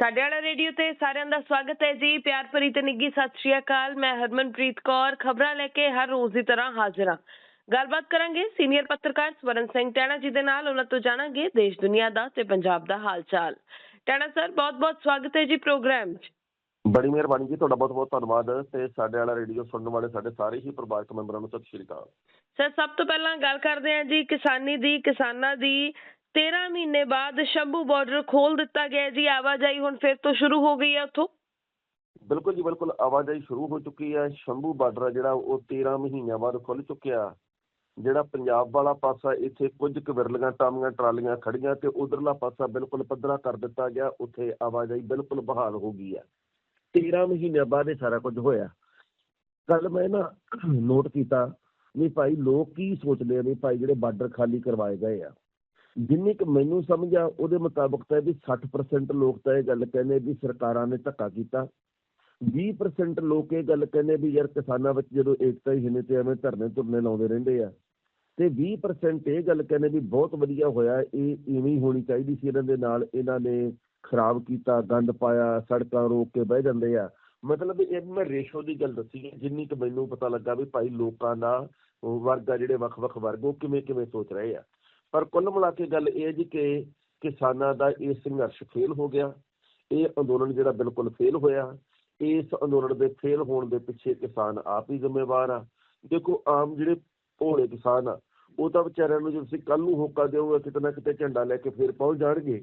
ਸਾਡੇ ਵਾਲਾ ਰੇਡੀਓ ਤੇ ਸਾਰਿਆਂ ਦਾ ਸਵਾਗਤ ਹੈ ਜੀ। ਪਿਆਰ ਭਰੀ ਤੇ ਨਿੱਗੀ ਸਤਿ ਸ਼੍ਰੀ ਅਕਾਲ। ਮੈਂ ਹਰਮਨਪ੍ਰੀਤ ਕੌਰ ਖਬਰਾਂ ਲੈ ਕੇ ਹਰ ਰੋਜ਼ ਦੀ ਤਰ੍ਹਾਂ ਹਾਜ਼ਰ ਹਾਂ। ਗੱਲਬਾਤ ਕਰਾਂਗੇ ਸੀਨੀਅਰ ਪੱਤਰਕਾਰ ਸਵਰਨ ਸਿੰਘ ਟੈਣਾ ਜੀ ਦੇ ਨਾਲ। ਉਹਨਾਂ ਤੋਂ ਜਾਣਾਂਗੇ ਦੇਸ਼ ਦੁਨੀਆ ਦਾ ਤੇ ਪੰਜਾਬ ਦਾ ਹਾਲ ਚਾਲ ਟੈਣਾ ਸਰ ਬਹੁਤ-ਬਹੁਤ ਸਵਾਗਤ ਹੈ ਜੀ ਪ੍ਰੋਗਰਾਮ 'ਚ। ਬੜੀ ਮਿਹਰਬਾਨੀ ਜੀ। ਤੁਹਾਡਾ ਬਹੁਤ ਬਹੁਤ ਧੰਨਵਾਦ ਤੇ ਸਾਡੇ ਵਾਲਾ ਰੇਡੀਓ ਸੁਣਨ ਵਾਲੇ ਸਾਡੇ ਸਾਰੇ ਹੀ ਪਰਿਵਾਰਕ ਮੈਂਬਰਾਂ ਨੂੰ ਸਤਿ ਸ਼੍ਰੀ ਅਕਾਲ। ਸਰ ਸਭ ਤੋਂ ਪਹਿਲਾਂ ਗੱਲ ਕਰਦੇ ਹਾਂ ਜੀ ਕਿਸਾਨੀ ਦੀ ਕਿਸਾਨਾਂ ਦੀ। 13 ਮਹੀਨੇ ਬਾਅਦ ਸ਼ੰਭੂ ਬਾਰਡਰ ਖੋਲ ਦਿੱਤਾ ਗਿਆ ਜੀ, ਆਵਾਜਾਈ ਹੁਣ ਫਿਰ ਤੋਂ ਸ਼ੁਰੂ ਹੋ ਗਈ ਹੈ ਉੱਥੋਂ? ਬਿਲਕੁਲ ਜੀ, ਬਿਲਕੁਲ ਆਵਾਜਾਈ ਸ਼ੁਰੂ ਹੋ ਚੁੱਕੀ ਹੈ ਸ਼ੰਭੂ ਬਾਰਡਰ ਜਿਹੜਾ ਉਹ 13 ਮਹੀਨਿਆਂ ਬਾਅਦ ਖੁੱਲ ਚੁੱਕਿਆ। ਜਿਹੜਾ ਪੰਜਾਬ ਵਾਲਾ ਪਾਸਾ ਇੱਥੇ ਕੁਝ ਕੁ ਵਿਰਲੀਆਂ ਟਾਮੀਆਂ ਟਰਾਲੀਆਂ ਖੜੀਆਂ ਤੇ ਉਧਰਲਾ ਪਾਸਾ ਬਿਲਕੁਲ ਪੱਧਰਾ ਕਰ ਦਿੱਤਾ ਗਿਆ, ਉੱਥੇ ਆਵਾਜਾਈ ਬਿਲਕੁਲ ਬਹਾਲ ਹੋ ਗਈ ਹੈ 13 ਮਹੀਨਿਆਂ ਬਾਅਦ ਇਹ ਸਾਰਾ ਕੁਝ ਹੋਇਆ। ਕੱਲ ਮੈਂ ਨਾ ਨੋਟ ਕੀਤਾ ਵੀ ਭਾਈ ਲੋਕ ਕੀ ਸੋਚਦੇ ਆ ਵੀ ਭਾਈ ਜਿਹੜੇ ਬਾਰਡਰ ਖਾਲੀ ਕਰਵਾਏ ਗਏ ਆ। ਜਿੰਨੀ ਕਿ ਮੈਨੂੰ ਸਮਝ ਆ, ਉਹਦੇ ਮੁਤਾਬਕ ਤਾਂ ਵੀ 60% ਲੋਕ ਤਾਂ ਇਹ ਗੱਲ ਕਹਿੰਦੇ ਵੀ ਸਰਕਾਰਾਂ ਨੇ ਧੱਕਾ ਕੀਤਾ। 20% ਲੋਕ ਇਹ ਗੱਲ ਕਹਿੰਦੇ ਵੀ ਯਾਰ ਕਿਸਾਨਾਂ ਵਿੱਚ ਜਦੋਂ ਏਕਤਾ ਹੀ ਨਹੀਂ ਤੇ ਐਵੇਂ ਧਰਨੇ ਧੁਰਨੇ ਲਾਉਂਦੇ ਰਹਿੰਦੇ ਆ। ਤੇ 20% ਇਹ ਗੱਲ ਕਹਿੰਦੇ ਵੀ ਬਹੁਤ ਵਧੀਆ ਹੋਇਆ, ਇਹ ਇਵੇਂ ਹੋਣੀ ਚਾਹੀਦੀ ਸੀ ਇਹਨਾਂ ਦੇ ਨਾਲ। ਇਹਨਾਂ ਨੇ ਖਰਾਬ ਕੀਤਾ, ਗੰਦ ਪਾਇਆ, ਸੜਕਾਂ ਰੋਕ ਕੇ ਬਹਿ ਜਾਂਦੇ ਆ। ਮਤਲਬ ਇਹ ਮੈਂ ਰੇਸ਼ੋ ਦੀ ਗੱਲ ਦੱਸੀ ਹੈ, ਜਿੰਨੀ ਕਿ ਮੈਨੂੰ ਪਤਾ ਲੱਗਾ ਵੀ ਭਾਈ ਲੋਕਾਂ ਦਾ ਵਰਗ ਆ ਜਿਹੜੇ ਵੱਖ-ਵੱਖ ਵਰਗ, ਉਹ ਕਿਵੇਂ ਕਿਵੇਂ ਸੋਚ ਰਹੇ ਆ। ਪਰ ਕੁੱਲ ਮਿਲਾ ਕੇ ਗੱਲ ਇਹ ਹੈ ਜੀ ਕਿ ਕਿਸਾਨਾਂ ਦਾ ਇਹ ਸੰਘਰਸ਼ ਫੇਲ ਹੋ ਗਿਆ। ਇਹ ਅੰਦੋਲਨ ਜਿਹੜਾ ਬਿਲਕੁਲ ਫੇਲ ਹੋਇਆ। ਇਸ ਅੰਦੋਲਨ ਦੇ ਫੇਲ ਹੋਣ ਦੇ ਪਿੱਛੇ ਕਿਸਾਨ ਆਪ ਹੀ ਜ਼ਿੰਮੇਵਾਰ ਆ। ਦੇਖੋ, ਆਮ ਜਿਹੜੇ ਭੋਲੇ ਕਿਸਾਨ ਆ, ਉਹ ਤਾਂ ਵਿਚਾਰਿਆਂ ਨੂੰ ਜੇ ਤੁਸੀਂ ਕੱਲ ਨੂੰ ਹੋਕਾ ਦਿਓਗੇ, ਕਿਤੇ ਨਾ ਕਿਤੇ ਝੰਡਾ ਲੈ ਕੇ ਫੇਰ ਪਹੁੰਚ ਜਾਣਗੇ।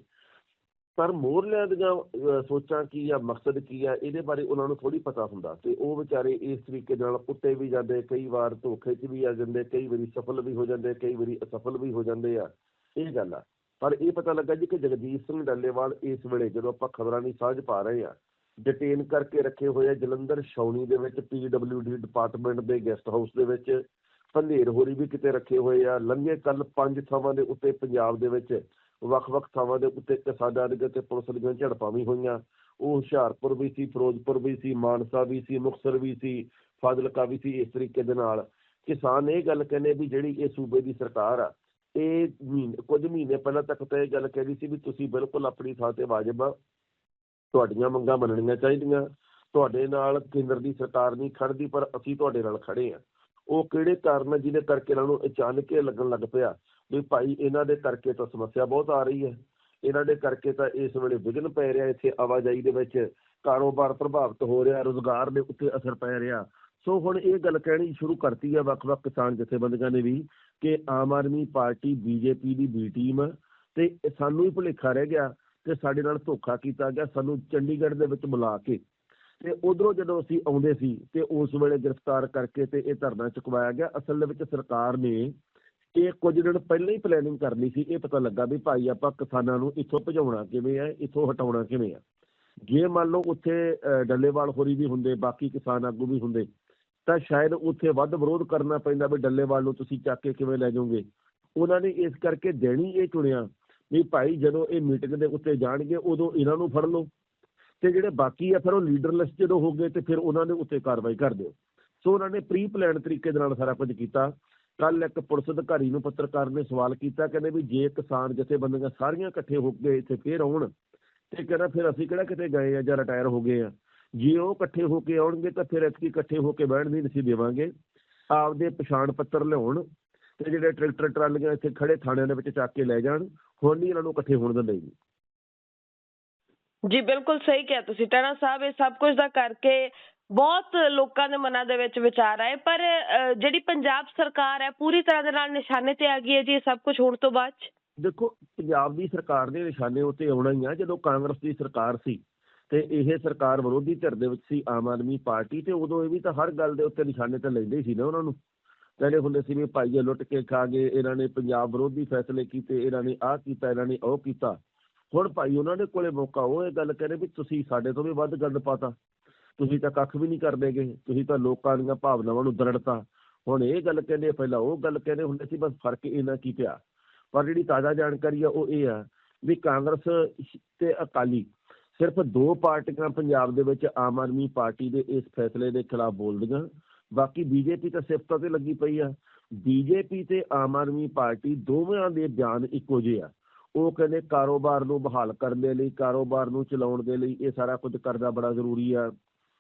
ਪਰ ਮੋਰਲਿਆਂ ਦੀਆਂ ਸੋਚਾਂ ਕੀ ਆ, ਮਕਸਦ ਕੀ ਆ, ਇਹਦੇ ਬਾਰੇ ਉਹਨਾਂ ਨੂੰ ਥੋੜੀ ਪਤਾ ਹੁੰਦਾ ਤੇ ਉਹ ਵਿਚਾਰੇ ਇਸ ਤਰੀਕੇ ਨਾਲ ਉੱਤੇ ਵੀ ਜਾਂਦੇ, ਕਈ ਵਾਰ ਧੋਖੇ 'ਚ ਵੀ ਆ ਜਾਂਦੇ, ਕਈ ਵਾਰੀ ਸਫਲ ਵੀ ਹੋ ਜਾਂਦੇ, ਕਈ ਵਾਰੀ ਅਸਫਲ ਵੀ ਹੋ ਜਾਂਦੇ ਆ, ਇਹ ਗੱਲ ਆ। ਪਰ ਇਹ ਪਤਾ ਲੱਗਾ ਜੀ ਕਿ ਜਗਜੀਤ ਸਿੰਘ ਡੱਲੇਵਾਲ ਇਸ ਵੇਲੇ ਜਦੋਂ ਆਪਾਂ ਖਬਰਾਂ ਦੀ ਸਾਂਝ ਪਾ ਰਹੇ ਆ ਡਿਟੇਨ ਕਰਕੇ ਰੱਖੇ ਹੋਏ ਆ ਜਲੰਧਰ ਛਾਉਣੀ ਦੇ ਵਿੱਚ ਪੀਡਬਲਯੂਡੀ ਡਿਪਾਰਟਮੈਂਟ ਦੇ ਗੈਸਟ ਹਾਊਸ ਦੇ ਵਿੱਚ, ਪੰਧੇਰ ਹੋਰੀ ਵੀ ਕਿਤੇ ਰੱਖੇ ਹੋਏ ਆ, ਲੰਘੇ ਕੱਲ ਪੰਜ ਥਾਵਾਂ ਦੇ ਉੱਤੇ ਪੰਜਾਬ ਦੇ ਵਿੱਚ ਵੱਖ-ਵੱਖ ਥਾਵਾਂ ਦੇ ਉੱਤੇ ਕਿਸਾਨਾਂ ਦੇ ਤੇ ਪੁਲਿਸ ਦੀਆਂ ਝੜਪਾਂ ਵੀ ਹੋਈਆਂ। ਉਹ ਹੁਸ਼ਿਆਰਪੁਰ ਵੀ ਸੀ, ਫਿਰੋਜ਼ਪੁਰ ਵੀ ਸੀ, ਮਾਨਸਾ ਵੀ ਸੀ, ਮੁਕਤਸਰ ਵੀ ਸੀ, ਫਾਜ਼ਿਲਕਾ ਵੀ ਸੀ ਇਸ ਤਰੀਕੇ ਦੇ ਨਾਲ। ਕਿਸਾਨ ਇਹ ਗੱਲ ਕਹਿੰਦੇ ਵੀ ਜਿਹੜੀ ਇਹ ਸੂਬੇ ਦੀ ਸਰਕਾਰ ਆ, ਇਹ ਮਹੀਨੇ, ਕੁਝ ਮਹੀਨੇ ਪਹਿਲਾਂ ਤੱਕ ਤਾਂ ਇਹ ਗੱਲ ਕਹਿੰਦੀ ਸੀ ਵੀ ਤੁਸੀਂ ਬਿਲਕੁਲ ਆਪਣੀ ਥਾਂ ਤੇ ਵਾਜਬ ਆ। ਤੁਹਾਡੀਆਂ ਮੰਗਾਂ ਮੰਨਣੀਆਂ ਚਾਹੀਦੀਆਂ। ਤੁਹਾਡੇ ਨਾਲ ਕੇਂਦਰ ਦੀ ਸਰਕਾਰ ਨਹੀਂ ਖੜਦੀ, ਪਰ ਅਸੀਂ ਤੁਹਾਡੇ ਨਾਲ ਖੜੇ ਆ। ਉਹ ਕਿਹੜੇ ਕਾਰਨ ਜਿਹਦੇ ਕਰਕੇ ਇਹਨਾਂ ਨੂੰ ਅਚਾਨਕ ਇਹ ਲੱਗਣ ਲੱਗ ਪਿਆ? ਵੀ ਭਾਈ ਇਹਨਾਂ ਦੇ ਕਰਕੇ ਤਾਂ ਸਮੱਸਿਆ ਬਹੁਤ ਆ ਰਹੀ ਹੈ। ਇਹਨਾਂ ਦੇ ਕਰਕੇ ਤਾਂ ਇਸ ਵੇਲੇ ਵਿਘਨ ਪੈ ਰਿਹਾ ਇੱਥੇ ਆਵਾਜਾਈ ਦੇ ਵਿੱਚ। ਕਾਰੋਬਾਰ ਪ੍ਰਭਾਵਿਤ ਹੋ ਰਿਹਾ, ਰੋਜ਼ਗਾਰ ਦੇ ਉੱਤੇ ਅਸਰ ਪੈ ਰਿਹਾ। ਸੋ ਹੁਣ ਇਹ ਗੱਲ ਕਹਿਣੀ ਸ਼ੁਰੂ ਕਰਤੀ ਹੈ ਵੱਖ-ਵੱਖ ਕਿਸਾਨ ਜਥੇਬੰਦੀਆਂ ਨੇ ਵੀ ਕਿ ਆਮ ਆਦਮੀ ਪਾਰਟੀ, ਬੀਜੇਪੀ ਦੀ ਬੀ ਟੀਮ ਤੇ ਸਾਨੂੰ ਹੀ ਭੁਲੇਖਾ ਰਹਿ ਗਿਆ ਕਿ ਸਾਡੇ ਨਾਲ ਧੋਖਾ ਕੀਤਾ ਗਿਆ ਸਾਨੂੰ ਚੰਡੀਗੜ੍ਹ ਦੇ ਵਿੱਚ ਬੁਲਾ ਕੇ। ਤੇ ਉਧਰੋਂ ਜਦੋਂ ਅਸੀਂ ਆਉਂਦੇ ਸੀ ਤੇ ਉਸ ਵੇਲੇ ਗ੍ਰਿਫਤਾਰ ਕਰਕੇ ਤੇ ਇਹ ਧਰਨਾ ਚੁਕਵਾਇਆ ਗਿਆ, ਅਸਲ ਦੇ ਵਿੱਚ ਸਰਕਾਰ ਨੇ ਇਹ ਕੁਝ ਦਿਨ ਪਹਿਲਾਂ ਹੀ ਪਲੈਨਿੰਗ ਕਰਨੀ ਸੀ, ਇਹ ਪਤਾ ਲੱਗਾ ਵੀ ਭਾਈ ਆਪਾਂ ਕਿਸਾਨਾਂ ਨੂੰ ਇੱਥੋਂ ਭਜਾਉਣਾ ਕਿਵੇਂ ਹੈ ਇੱਥੋਂ ਹਟਾਉਣਾ ਕਿਵੇਂ ਆ। ਜੇ ਮੰਨ ਲਓ ਉੱਥੇ ਡੱਲੇਵਾਲ ਹੋਰੀ ਵੀ ਹੁੰਦੇ, ਬਾਕੀ ਕਿਸਾਨ ਆਗੂ ਵੀ ਹੁੰਦੇ, ਤਾਂ ਸ਼ਾਇਦ ਉੱਥੇ ਵੱਧ ਵਿਰੋਧ ਕਰਨਾ ਪੈਂਦਾ ਵੀ ਡੱਲੇਵਾਲ ਨੂੰ ਤੁਸੀਂ ਚੱਕ ਕੇ ਕਿਵੇਂ ਲੈ ਜਾਓਗੇ। ਉਹਨਾਂ ਨੇ ਇਸ ਕਰਕੇ ਦੇਣੀ ਇਹ ਚੁਣਿਆ ਵੀ ਭਾਈ ਜਦੋਂ ਇਹ ਮੀਟਿੰਗ ਦੇ ਉੱਤੇ ਜਾਣਗੇ, ਉਦੋਂ ਇਹਨਾਂ ਨੂੰ ਫੜ ਲਓ। ਤੇ ਜਿਹੜੇ ਬਾਕੀ ਆ, ਫਿਰ ਉਹ ਲੀਡਰਲੈਸ ਜਦੋਂ ਹੋ ਗਏ ਤੇ ਫਿਰ ਉਹਨਾਂ ਦੇ ਉੱਤੇ ਕਾਰਵਾਈ ਕਰ ਦਿਓ। ਸੋ ਉਹਨਾਂ ਨੇ ਪ੍ਰੀ ਪਲਾਨ ਤਰੀਕੇ ਦੇ ਨਾਲ ਸਾਰਾ ਕੁਝ ਕੀਤਾ। ਕੱਲ ਇੱਕ ਪੁਲਿਸ ਅਧਿਕਾਰੀ ਨੂੰ ਪੱਤਰਕਾਰ ਨੇ ਸਵਾਲ ਕੀਤਾ, ਕਹਿੰਦੇ ਵੀ ਜੇ ਕਿਸਾਨ ਜਥੇਬੰਦੀਆਂ ਸਾਰੀਆਂ ਇਕੱਠੇ ਹੋ ਕੇ ਇੱਥੇ ਫੇਰ ਆਉਣ ਤੇ ਕਹਿੰਦਾ ਫਿਰ ਅਸੀਂ ਕਿਹੜਾ ਕਿਤੇ ਗਏ ਆ ਜਾਂ ਰਿਟਾਇਰ ਹੋ ਗਏ ਆ? ਜੇ ਉਹ ਇਕੱਠੇ ਹੋ ਕੇ ਆਉਣਗੇ ਤਾਂ ਫਿਰ ਅਸੀਂ ਇਕੱਠੇ ਹੋ ਕੇ ਬਹਿਣ ਦੀ ਨਹੀਂ ਦੇਵਾਂਗੇ। ਆਪਦੇ ਪਛਾਣ ਪੱਤਰ ਲਿਆਉਣ ਤੇ ਜਿਹੜੇ ਟਰੈਕਟਰ ਟਰਾਲੀਆਂ ਇੱਥੇ ਖੜੇ ਥਾਣਿਆਂ ਦੇ ਵਿੱਚ ਚੱਕ ਕੇ ਲੈ ਜਾਣ, ਹੁਣ ਨਹੀਂ ਇਹਨਾਂ ਨੂੰ ਇਕੱਠੇ ਹੋਣ ਦਿੰਦੇ ਜੀ। ਜੀ, ਬਿਲਕੁਲ ਸਹੀ ਕਿਹਾ ਤੁਸੀਂ। ਟਣਾ ਸਾਹਿਬ, ਇਹ ਸਭ ਕੁਝ ਦਾ ਕਰਕੇ ਬਹੁਤ ਲੋਕਾਂ ਦੇ ਮਨਾਂ ਦੇ ਵਿੱਚ ਵਿਚਾਰ ਆਏ, ਪਰ ਜਿਹੜੀ ਪੰਜਾਬ ਸਰਕਾਰ ਹੈ, ਪੂਰੀ ਤਰ੍ਹਾਂ ਦੇ ਨਾਲ ਨਿਸ਼ਾਨੇ ਤੇ ਆ ਗਈ ਹੈ ਜੀ ਇਹ ਸਭ ਕੁਝ ਹੋਣ ਤੋਂ ਬਾਅਦ ਦੇਖੋ, ਪੰਜਾਬ ਦੀ ਸਰਕਾਰ ਦੇ ਨਿਸ਼ਾਨੇ ਉੱਤੇ ਆਉਣਾ ਹੀ ਆ, ਜਦੋਂ ਕਾਂਗਰਸ ਦੀ ਸਰਕਾਰ ਸੀ ਤੇ ਇਹ ਸਰਕਾਰ ਵਿਰੋਧੀ ਧਿਰ ਦੇ ਵਿੱਚ ਸੀ, ਆਮ ਆਦਮੀ ਪਾਰਟੀ ਤੇ ਉਦੋਂ ਇਹ ਵੀ ਤਾਂ ਹਰ ਗੱਲ ਦੇ ਉੱਤੇ ਨਿਸ਼ਾਨੇ ਤੇ ਲੈਂਦੇ ਸੀ ਨਾ ਉਹਨਾਂ ਨੂੰ। ਕਹਿੰਦੇ ਹੁੰਦੇ ਸੀ ਵੀ ਭਾਈ ਲੁੱਟ ਕੇ ਖਾ ਗਏ, ਇਹਨਾਂ ਨੇ ਪੰਜਾਬ ਵਿਰੋਧੀ ਫੈਸਲੇ ਕੀਤੇ, ਇਹਨਾਂ ਨੇ ਆਹ ਕੀਤਾ, ਇਹਨਾਂ ਨੇ ਉਹ ਕੀਤਾ। ਹੁਣ ਭਾਈ ਉਹਨਾਂ ਦੇ ਕੋਲੇ ਮੌਕਾ, ਉਹ ਇਹ ਗੱਲ ਕਹਿੰਦੇ ਵੀ ਤੁਸੀਂ ਸਾਡੇ ਤੋਂ ਵੀ ਵੱਧ ਗੰਦ ਪਾਤਾ ਤੁਸੀਂ ਤਾਂ ਕੱਖ ਵੀ ਨਹੀਂ ਕਰਦੇਗੇ ਤੁਸੀਂ ਤਾਂ ਲੋਕਾਂ ਦੀਆਂ ਭਾਵਨਾਵਾਂ ਨੂੰ ਦਰੜਤਾ। ਹੁਣ ਇਹ ਗੱਲ ਕਹਿੰਦੇ ਪਹਿਲਾਂ ਉਹ ਗੱਲ ਕਹਿੰਦੇ ਹੁੰਦੇ ਸੀ, ਬਸ ਫ਼ਰਕ ਇਹਨਾਂ ਕੀ ਪਿਆ। ਪਰ ਜਿਹੜੀ ਤਾਜ਼ਾ ਜਾਣਕਾਰੀ ਆ, ਉਹ ਇਹ ਆ ਵੀ ਕਾਂਗਰਸ ਤੇ ਅਕਾਲੀ ਸਿਰਫ ਦੋ ਪਾਰਟੀਆਂ ਪੰਜਾਬ ਦੇ ਵਿੱਚ ਆਮ ਆਦਮੀ ਪਾਰਟੀ ਦੇ ਇਸ ਫੈਸਲੇ ਦੇ ਖਿਲਾਫ ਬੋਲਦੀਆਂ। ਬਾਕੀ ਬੀਜੇਪੀ ਤਾਂ ਸਿਫਤਾਂ ਤੇ ਲੱਗੀ ਪਈ ਆ। ਬੀਜੇਪੀ ਤੇ ਆਮ ਆਦਮੀ ਪਾਰਟੀ ਦੋਵਾਂ ਦੇ ਬਿਆਨ ਇੱਕੋ ਜਿਹੇ ਆ। ਉਹ ਕਹਿੰਦੇ ਕਾਰੋਬਾਰ ਨੂੰ ਬਹਾਲ ਕਰਨ ਦੇ ਲਈ, ਕਾਰੋਬਾਰ ਨੂੰ ਚਲਾਉਣ ਦੇ ਲਈ ਇਹ ਸਾਰਾ ਕੁਝ ਕਰਨਾ ਬੜਾ ਜ਼ਰੂਰੀ ਆ।